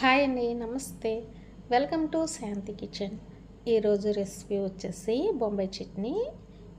Hi అండి నమస్తే. Welcome to Shanti kitchen. ఈరోజు రెసిపీ వచ్చేసి బొంబాయి చట్నీ.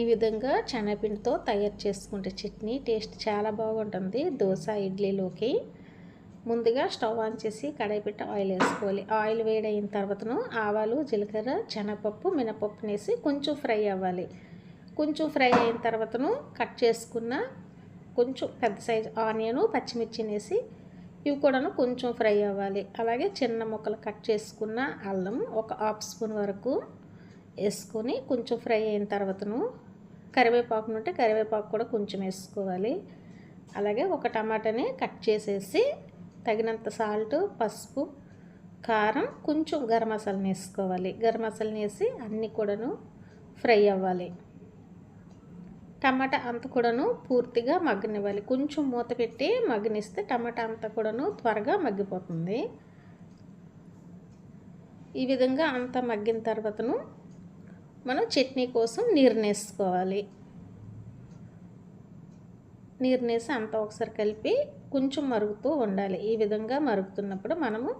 ఈ విధంగా శనగపిండితో తయారు చేసుకుంటే చట్నీ టేస్ట్ చాలా బాగుంటుంది. దోశ ఇడ్లీలోకి. ముందుగా స్టవ్ ఆన్ చేసి కడాయి పెట్టి ఆయిల్ వేసుకోవాలి. ఆయిల్ వేడైన తర్వాతను ఆవాలు జీలకర్ర శనగపప్పు మినపప్పు వేసి కొంచెం ఫ్రై అవ్వాలి. కొంచెం ఫ్రై అయిన తర్వాతను కట్ చేసుకున్న కొంచెం పెద్ద సైజు ఆనియను పచ్చిమిర్చి వేసి ఇవి కూడాను కొంచెం ఫ్రై అవ్వాలి. అలాగే చిన్న ముక్కలు కట్ చేసుకున్న అల్లం ఒక హాఫ్ స్పూన్ వరకు వేసుకొని కొంచెం ఫ్రై అయిన తర్వాతను కరివేపాకు ఉంటే కరివేపాకు కూడా కొంచెం వేసుకోవాలి. అలాగే ఒక టమాటాని కట్ చేసేసి తగినంత సాల్ట్ పసుపు కారం కొంచెం గరం మసాలాని వేసుకోవాలి. గరం మసాలాని వేసి అన్నీ కూడాను ఫ్రై అవ్వాలి. టమాటా అంతా కూడాను పూర్తిగా మగ్గనివ్వాలి. కొంచెం మూత పెట్టి మగ్గనిస్తే టమాటా అంతా కూడాను త్వరగా మగ్గిపోతుంది. ఈ విధంగా అంతా మగ్గిన తర్వాతను మనం చట్నీ కోసం నీరునేసుకోవాలి. నీరునేసి అంతా ఒకసారి కలిపి కొంచెం మరుగుతూ ఉండాలి. ఈ విధంగా మరుగుతున్నప్పుడు మనము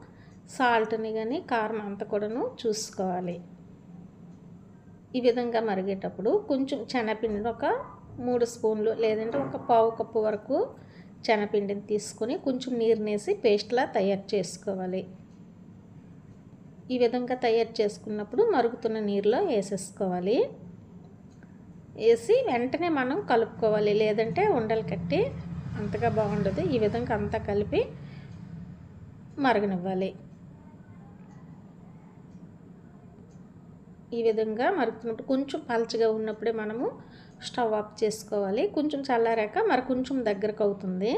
సాల్ట్ని కానీ కారం అంతా కూడాను చూసుకోవాలి. ఈ విధంగా మరిగేటప్పుడు కొంచెం శనగపిండిని ఒక మూడు స్పూన్లు లేదంటే ఒక పావు కప్పు వరకు శనగపిండిని తీసుకొని కొంచెం నీరునేసి పేస్ట్లా తయారు చేసుకోవాలి. ఈ విధంగా తయారు చేసుకున్నప్పుడు మరుగుతున్న నీరులో వేసేసుకోవాలి. వేసి వెంటనే మనం కలుపుకోవాలి. లేదంటే ఉండలు కట్టి అంతగా బాగుండదు. ఈ విధంగా అంతా కలిపి మరగనివ్వాలి. ఈ విధంగా మరుగుతున్నప్పుడు కొంచెం పలచగా ఉన్నప్పుడే మనము స్టవ్ ఆఫ్ చేసుకోవాలి. కొంచెం చల్లారాక మరి కొంచెం దగ్గరకు అవుతుంది.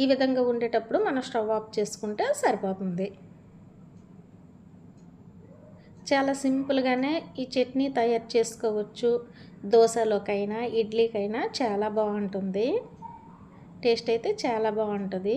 ఈ విధంగా ఉండేటప్పుడు మనం స్టవ్ ఆఫ్ చేసుకుంటే సరిపోతుంది. చాలా సింపుల్గానే ఈ చట్నీ తయారు చేసుకోవచ్చు. దోశలోకైనా ఇడ్లీకైనా చాలా బాగుంటుంది. టేస్ట్ అయితే చాలా బాగుంటుంది.